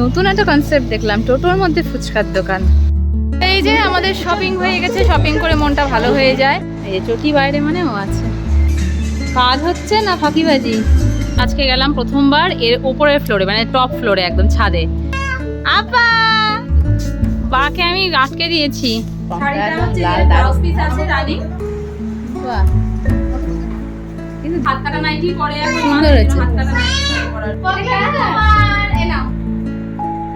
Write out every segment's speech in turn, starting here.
নতুন একটা কনসেপ্ট দেখলাম টোটোর মধ্যে ফুচকার দোকান। এই যে আমাদের শপিং হয়ে গেছে শপিং করে মনটা ভালো হয়ে যায়। এই যে চটি বাইরে মানে ও আছে। কাজ হচ্ছে না ফাঁকিবাজি? আজকে গেলাম প্রথমবার এর উপরের ফ্লোরে মানে টপ ফ্লোরে একদম ছাদে। আপা! বাকে আমি আটকে দিয়েছি। শাড়িটা হচ্ছে ব্লাউজ পিস আছে রানিং। কিন্তু হাত কাটা নাইটি পরে এখন সুন্দর হয়েছে। হাত কাটা নাইটি পরার।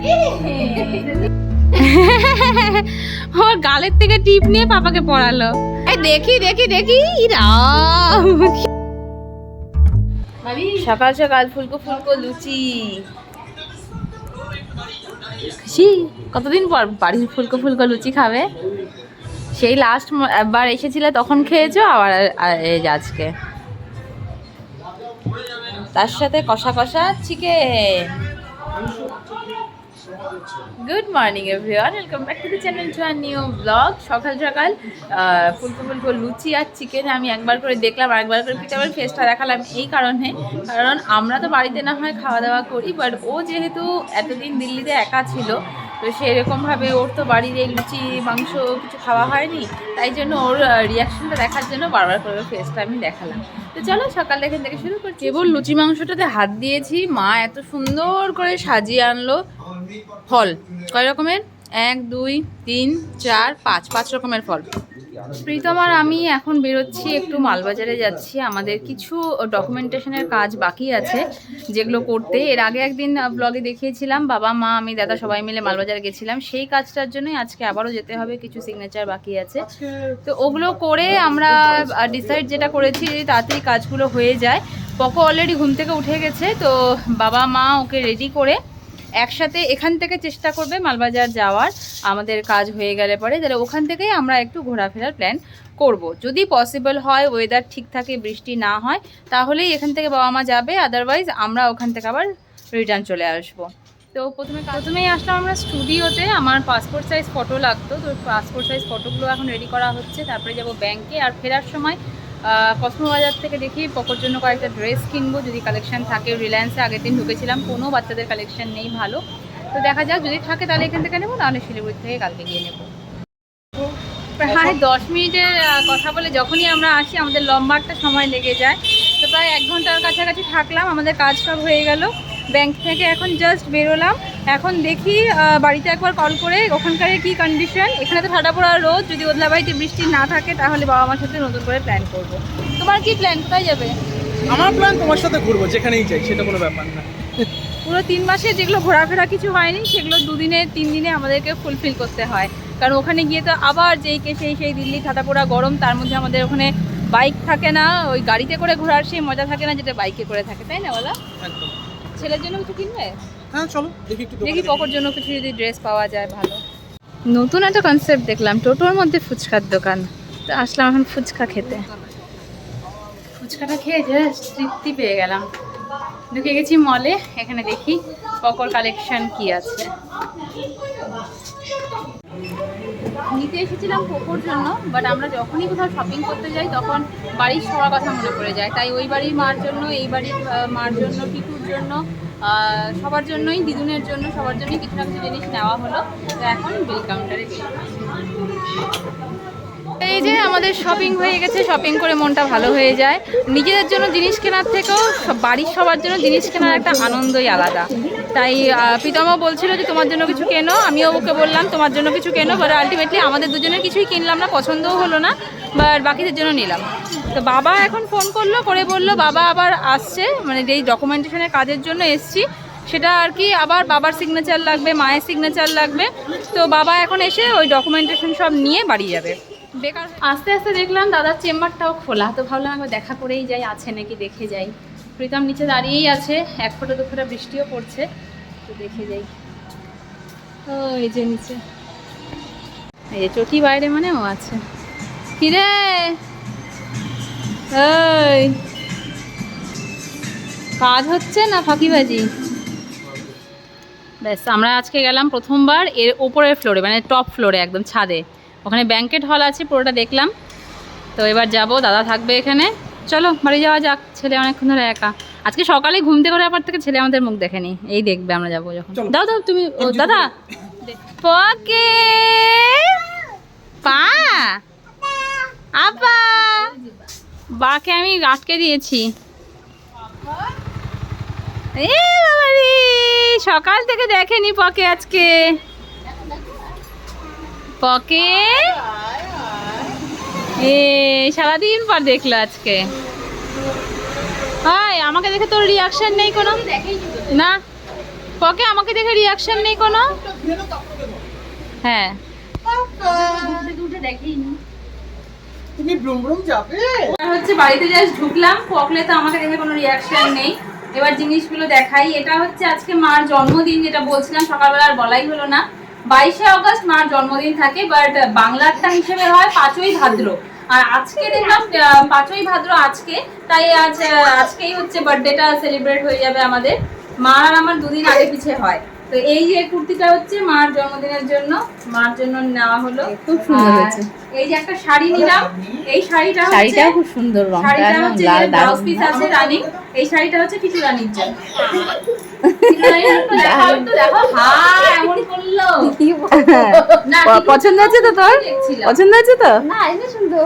ওর গালের থেকে টিপ নিয়ে পাপাকে পড়ালো। দেখি দেখি দেখি সকাল সকাল ফুলকো ফুলকো লুচি। খুশি কতদিন পর বাড়ির ফুলকো ফুলকো লুচি খাবে? সেই লাস্ট একবার এসেছিলে, তখন খেয়েছো, আবার আজকে। তার সাথে কষা কষা chicken good morning everyone welcome back to the channel to our new blog সকাল সকাল ফুলকো ফুলকো লুচি আর চিকেন আমি একবার করে দেখলাম একবার করে পিঠাবার ফেসটা দেখালাম এই কারণে। কারণ আমরা তো বাড়িতে না হয় খাওয়া দাওয়া করি বাট ও যেহেতু এতদিন দিল্লিতে একা ছিল, তো সেরকমভাবে ওর তো বাড়ির এই লুচি, মাংস কিছু খাওয়া হয়নি, তাই জন্য ওর রিয়াকশনটা দেখার জন্য বারবার করে ফেসটা আমি দেখালাম। তো চলো সকাল এখান থেকে শুরু করছি। কেবল লুচি মাংসটাতে হাত দিয়েছি, মা এত সুন্দর করে সাজিয়ে আনলো। ফল। কয় রকমের? এক, দুই, তিন, চার, পাঁচ। পাঁচ রকমের ফল। প্রীতম আর আমি এখন বেরোচ্ছি একটু মালবাজারে যাচ্ছি। আমাদের কিছু ডকুমেন্টেশনের কাজ বাকি আছে যেগুলো করতে। এর আগে একদিন ব্লগে দেখিয়েছিলাম, বাবা, মা, আমি, দাদা সবাই মিলে মালবাজার গেছিলাম। সেই কাজটার জন্যই আজকে আবারও যেতে হবে, কিছু সিগনেচার বাকি আছে। তো ওগুলো করে আমরা ডিসাইড যেটা করেছি তাড়াতাড়ি কাজগুলো হয়ে যায়। পকো অলরেডি ঘুম থেকে উঠে গেছে, তো বাবা, মা ওকে রেডি করে একসাথে এখান থেকে চেষ্টা করবে মালবাজার যাওয়ার। আমাদের কাজ হয়ে গেলে পরে তাহলে ওখান থেকেই আমরা একটু ঘোরাফেরার প্ল্যান করব। যদি পসিবল হয় ওয়েদার ঠিক থাকে, বৃষ্টি না হয়, তাহলেই এখান থেকে বাবা মা যাবে। আদারওয়াইজ আমরা ওখান থেকে আবার রিটার্ন চলে আসব। তো প্রথমে প্রথমেই আসলাম আমরা স্টুডিওতে আমার পাসপোর্ট সাইজ ফটো লাগতো। তো পাসপোর্ট সাইজ ফটোগুলো এখন রেডি করা হচ্ছে। তারপরে যাব ব্যাংকে আর ফেরার সময় কসমো বাজার থেকে দেখি পকোর জন্য কয়েকটা ড্রেস কিনবো যদি কালেকশন থাকে রিলায়েন্সে আগের দিন ঢুকেছিলাম কোনো বাচ্চাদের কালেকশন নেই ভালো। তো দেখা যাক যদি থাকে তাহলে এখান থেকে নেব নাহলে শিলিগুড়ি থেকে কালকে গিয়ে নেব। প্রায় দশ মিনিটের কথা বলে যখনই আমরা আসি আমাদের লম্বা একটা সময় লেগে যায়। তো প্রায় এক ঘণ্টার কাছাকাছি থাকলাম আমাদের কাজ সব হয়ে গেল। ব্যাংক থেকে এখন জাস্ট বেরোলাম। এখন দেখি বাড়িতে একবার কল করে ওখানকার কি কন্ডিশন এখানে তো ঠাডা পড়া রোদ যদি ওদলা বাড়িতে বৃষ্টি না থাকে তাহলে বাবা মার সাথে নতুন করে প্ল্যান করব। তোমার কি প্ল্যান কোথায় যাবে? আমার প্ল্যান তোমার সাথে ঘুরবো যেখানেই যাই সেটা কোনো ব্যাপার না। পুরো তিন মাসে যেগুলো ঘোরাফেরা কিছু হয়নি সেগুলো দুদিনে তিন দিনে আমাদেরকে ফুলফিল করতে হয়। কারণ ওখানে গিয়ে তো আবার যেই কে সেই সেই দিল্লি পোড়া গরম তার মধ্যে আমাদের ওখানে বাইক থাকে না। ওই গাড়িতে করে ঘোরার সেই মজা থাকে না যেটা বাইকে করে থাকে। তাই না বলা? ছেলের জন্য কিছু কিনবে? হ্যাঁ চলো দেখি একটু দেখি পকর জন্য কিছু যদি ড্রেস পাওয়া যায় ভালো। নতুন একটা কনসেপ্ট দেখলাম টোটোর মধ্যে ফুচকার দোকান। তো আসলাম এখন ফুচকা খেতে। ফুচকাটা খেয়ে জাস্ট তৃপ্তি পেয়ে গেলাম। ঢুকে গেছি মলে এখানে দেখি পকর কালেকশন কি আছে। নিতে এসেছিলাম পোকোর জন্য বাট আমরা যখনই কোথাও শপিং করতে যাই তখন বাড়ির সবার কথা মনে পড়ে যায়। তাই ওই বাড়ির মার জন্য এই বাড়ির মার জন্য টিকুর জন্য সবার জন্যই দিদুনের জন্য সবার জন্যই কিছু না কিছু জিনিস নেওয়া হলো। তো এখন বিল কাউন্টারে এই যে আমাদের শপিং হয়ে গেছে শপিং করে মনটা ভালো হয়ে যায়। নিজেদের জন্য জিনিস কেনার থেকেও বাড়ির সবার জন্য জিনিস কেনার একটা আনন্দই আলাদা। তাই প্রীতমও বলছিল যে, তোমার জন্য কিছু কেনো। আমিও ওকে বললাম, তোমার জন্য কিছু কেনো। বাট আলটিমেটলি আমাদের দুজনের কিছুই কিনলাম না, পছন্দও হলো না বাট বাকিদের জন্য নিলাম। তো বাবা এখন ফোন করল করে বলল বাবা আবার আসছে। মানে যেই ডকুমেন্টেশনের কাজের জন্য এসছি, সেটা আর কি আবার বাবার সিগনেচার লাগবে, মায়ের সিগনেচার লাগবে। তো বাবা এখন এসে ওই ডকুমেন্টেশন সব নিয়ে বাড়ি যাবে। বেকার আস্তে আস্তে দেখলাম দাদার চেম্বারটাও খোলা, তো ভাবলাম একবার দেখা করেই যাই, আছে নাকি দেখে যাই। প্রীতম নিচে দাঁড়িয়েই আছে, এক ফোঁটা, দু ফোঁটা বৃষ্টিও পড়ছে, তো দেখে যাই। ও এই যে নিচে। এই যে চটি বাইরে মানে ও আছে। কিরে? ওই কাজ হচ্ছে না ফাঁকিবাজি? ব্যাস আমরা আজকে গেলাম প্রথমবার এর ওপরের ফ্লোরে মানে টপ ফ্লোরে একদম ছাদে। ওখানে ব্যাংকেট হল আছে পুরোটা দেখলাম। তো এবার যাব দাদা থাকবে এখানে। চলো বাড়ি যাওয়া যাক ছেলে অনেকক্ষণ ধরে একা। আজকে সকালে ঘুম থেকে পর থেকে ছেলে আমাদের মুখ দেখেনি। এই দেখবে আমরা যাব যখন। দাও দাও তুমি দাদা। পকে। পা। আপা। বাকে আমি আটকে দিয়েছি। এ বাবা রে, সকাল থেকে দেখেনি পকে আজকে। পকে? এ সারাদিন পর দেখল আজকে। হাই আমাকে দেখে তোর রিয়াকশন নেই কোনো? না? পকে আমাকে দেখে রিয়াকশন নেই কোনো? হ্যাঁ। তুমি ব্রুম ব্রুম যাবে? হচ্ছে বাড়িতে জাস্ট ঢুকলাম পকলে তো আমাকে দেখে কোনো রিয়াকশন নেই। এবার জিনিসগুলো দেখাই। এটা হচ্ছে আজকে মার জন্মদিন, যেটা বলছিলাম, সকালবেলা আর বলাই হলো না। বাইশে অগস্ট মার জন্মদিন থাকে বাট বাংলারটা হিসেবে হয় পাঁচই ভাদ্র। আর আজকে দেখলাম পাঁচই ভাদ্র আজকে, তাই আজ আজকেই হচ্ছে বার্থডেটা সেলিব্রেট হয়ে যাবে আমাদের। মার আর আমার দুদিন আগে পিছে হয়। তো এই যে কুর্তিটা হচ্ছে মার জন্মদিনের জন্য মার জন্য নেওয়া হলো। খুব সুন্দর হয়েছে। এই যে একটা শাড়ি নিলাম এই শাড়িটা হচ্ছে শাড়িটাও খুব সুন্দর রংটা শাড়িটা হচ্ছে লাল ব্লাউজ পিস আছে রানিং এই শাড়িটা হচ্ছে পিছু রানীর জন্য হ্যাঁ পছন্দ আছে তো তোর? পছন্দ আছে তো? না এটা সুন্দর।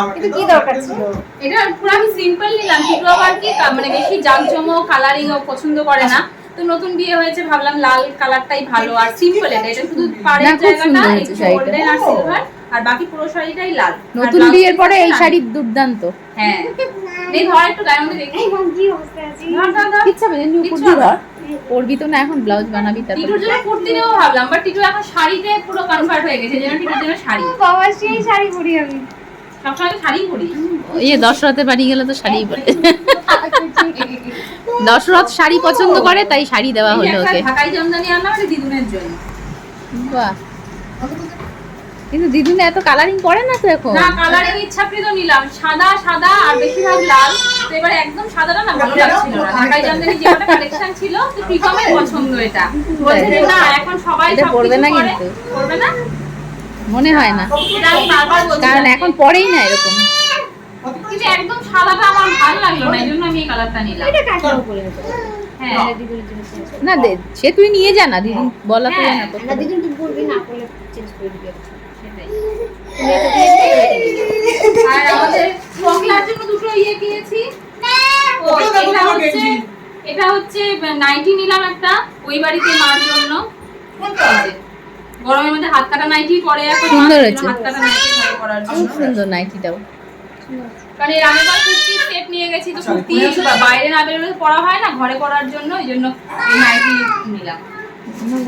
আমাকে কি দরকার ছিল? এটা পুরো আমি সিম্পল নিলাম কিন্তু আবার কি মানে বেশি জাঁকজমক কালারিং ও পছন্দ করে না। তো নতুন বিয়ে হয়েছে ভাবলাম লাল কালারটাই ভালো আর সিম্পল এটা এটা শুধু পাড়ের জায়গাটা একটু গোল্ডেন আর সিলভার আর বাকি পুরো শাড়িটাই লাল। নতুন বিয়ের পরে এই। শাড়ি দুর্দান্ত। হ্যাঁ। এই ধর একটু গায়ের মধ্যে দেখি। এই অবস্থা আছে। ধর ধর ধর। ইচ্ছা হবে নিউ কুর্তি না। ধর। পরবি তো না এখন ব্লাউজ বানাবি তারপর টিটুর জন্য কুর্তি নেব ভাবলাম বাট টিটু এখন শাড়িতে পুরো কনভার্ট হয়ে গেছে যেন টিটুর জন্য শাড়ি। বাবা সেই শাড়ি পরি আমি। সবসময় শাড়ি পরি। ইয়ে দশরথের বাড়ি গেলে তো শাড়ি পরে। দশরথ শাড়ি পছন্দ করে তাই শাড়ি দেওয়া হলো ওকে। ঢাকাই জামদানি আনলাম এটা দিদুনের জন্য। বাহ। কিন্তু দিদুনে এত কালারিং করে না তো এখন? না কালারিং ইচ্ছাকৃত নিলাম। সাদা সাদা আর বেশিরভাগ লাল। তো এবারে একদম সাদাটা না ভালো লাগছিল না। ঢাকাই জামদানি যে কটা কালেকশন ছিল তো প্রীতমের পছন্দ এটা। বলছে না এখন সবাই সব পরবে না কিন্তু। পরবে না? মনে হয় না। কারণ এখন পরেই না এরকম। একদম সাদাটা আমার ভালো লাগল না এই জন্য আমি এই কালারটা নিলাম। এটা কাকে পরে আছে হ্যাঁ। না দে- সে তুই নিয়ে যা না দিদি বলা তো হ্যাঁ, না তো। না দিদিন তুই পরবি না পরলে চেঞ্জ করে দিবি। আর আমাদের জন্য দুটো ইয়ে কিনেছি এটা হচ্ছে এটা হচ্ছে নাইটি নিলাম একটা ওই বাড়িতে মার জন্য। গরমের মধ্যে হাত কাটা নাইটি পরে এখন সুন্দর হয়েছে। হাত কাটা নাইটি করার জন্য। সুন্দর নাইটিটাও কারণ এর আগের বার কুর্তি সেট নিয়ে গেছি তো আচ্ছা, কুর্তি বাইরে না বেরোলে পরা হয় না ঘরে পরার জন্য এই জন্য এই নাইটি নিলাম।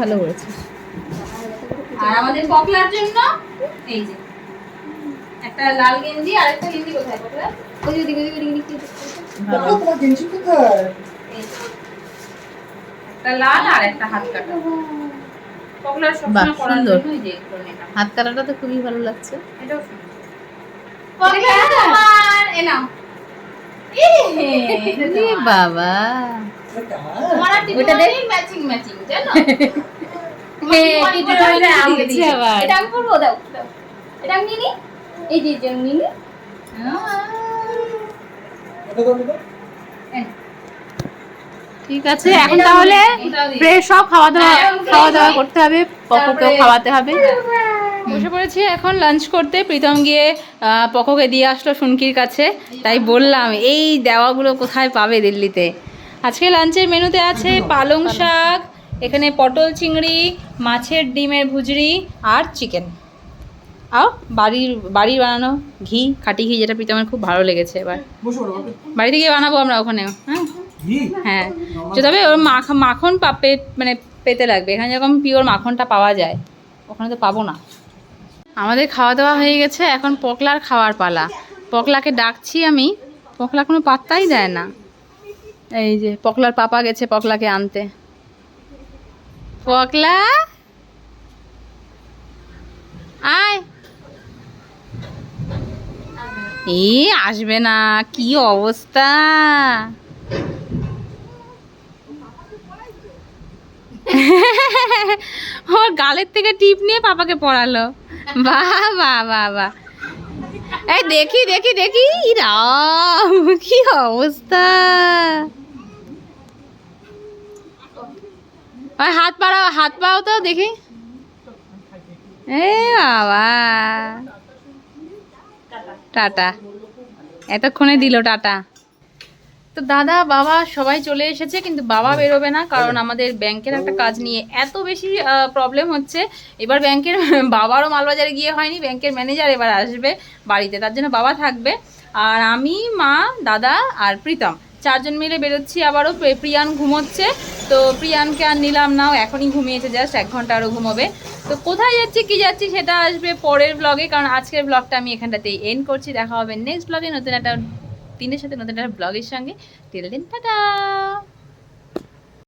ভালো করেছিস আর আমাদের পকলার জন্য এই যে একটা লাল গেঞ্জি আর একটা গেঞ্জি কোথায়? পকলা? ওই যে গেঞ্জি কোথায়? একটা লাল আর একটা হাত কাটা। পকলার সবসময় পরার জন্য এই যে হাত কাটাটা তো খুবই ভালো লাগছে। এটাও পকলা! নাও। বাবা। ওটা ম্যাচিং ম্যাচিং জানো। এটা আমি পরবো দাও। এটা আমি এই যে যে। ঠিক আছে এখন তাহলে ফ্রেশ সব খাওয়া দাওয়া হ্যাঁ, খাওয়া দাওয়া করতে হবে খাওয়াতে হবে। বসে পড়েছি এখন লাঞ্চ করতে। প্রীতম গিয়ে পকোকে দিয়ে আসলো শুনকির কাছে। তাই বললাম এই দেওয়াগুলো কোথায় পাবে দিল্লিতে? আজকে লাঞ্চের মেনুতে আছে পালং শাক এখানে পটল চিংড়ি মাছের ডিমের ভুজরি আর চিকেন আও বাড়ির বাড়ির বানানো ঘি খাটি ঘি যেটা প্রীতমের খুব ভালো লেগেছে এবার। বাড়িতে গিয়ে বানাবো আমরা ওখানেও হ্যাঁ? হ্যাঁ। তবে ওর মাখ- মাখন পা- পে- মানে পেতে লাগবে। এখানে যেরকম পিওর মাখনটা পাওয়া যায় ওখানে তো পাবো না। আমাদের খাওয়া দাওয়া হয়ে গেছে, এখন পকলার খাওয়ার পালা। পকলাকে ডাকছি আমি, পকলা কোনো পাত্তাই দেয় না। এই যে, পকলার পাপা গেছে পকলাকে আনতে। পকলা? আয়। এ, আসবে না, কি অবস্থা? ওর গালের থেকে টিপ নিয়ে পাপাকে পড়ালো। বাহ বাহ বাহ বাহ। এই দেখি দেখি দেখি। কি অবস্থা? ওই হাত পাড়াও, হাত পাও তো, দেখি। এ বাবা। টাটা। এতক্ষণে দিল টাটা। তো দাদা বাবা সবাই চলে এসেছে কিন্তু বাবা বেরোবে না কারণ আমাদের ব্যাংকের একটা কাজ নিয়ে এত বেশি প্রবলেম হচ্ছে। এবার ব্যাংকের বাবারও মালবাজারে গিয়ে হয়নি ব্যাংকের ম্যানেজার এবার আসবে বাড়িতে তার জন্য বাবা থাকবে। আর আমি মা দাদা আর প্রীতম চারজন মিলে বেরোচ্ছি আবারও প্রিয়ান ঘুমোচ্ছে। তো প্রিয়ানকে আর নিলাম না ও এখনই ঘুমিয়েছে জাস্ট এক ঘণ্টা আরও ঘুমোবে। তো কোথায় যাচ্ছি কি যাচ্ছি সেটা আসবে পরের ব্লগে কারণ আজকের ব্লগটা আমি এখানটাতেই এন্ড করছি। দেখা হবে নেক্সট ব্লগে নতুন একটা দিনের সাথে নতুন একটা ব্লগের সঙ্গে। তেল দিন টাটা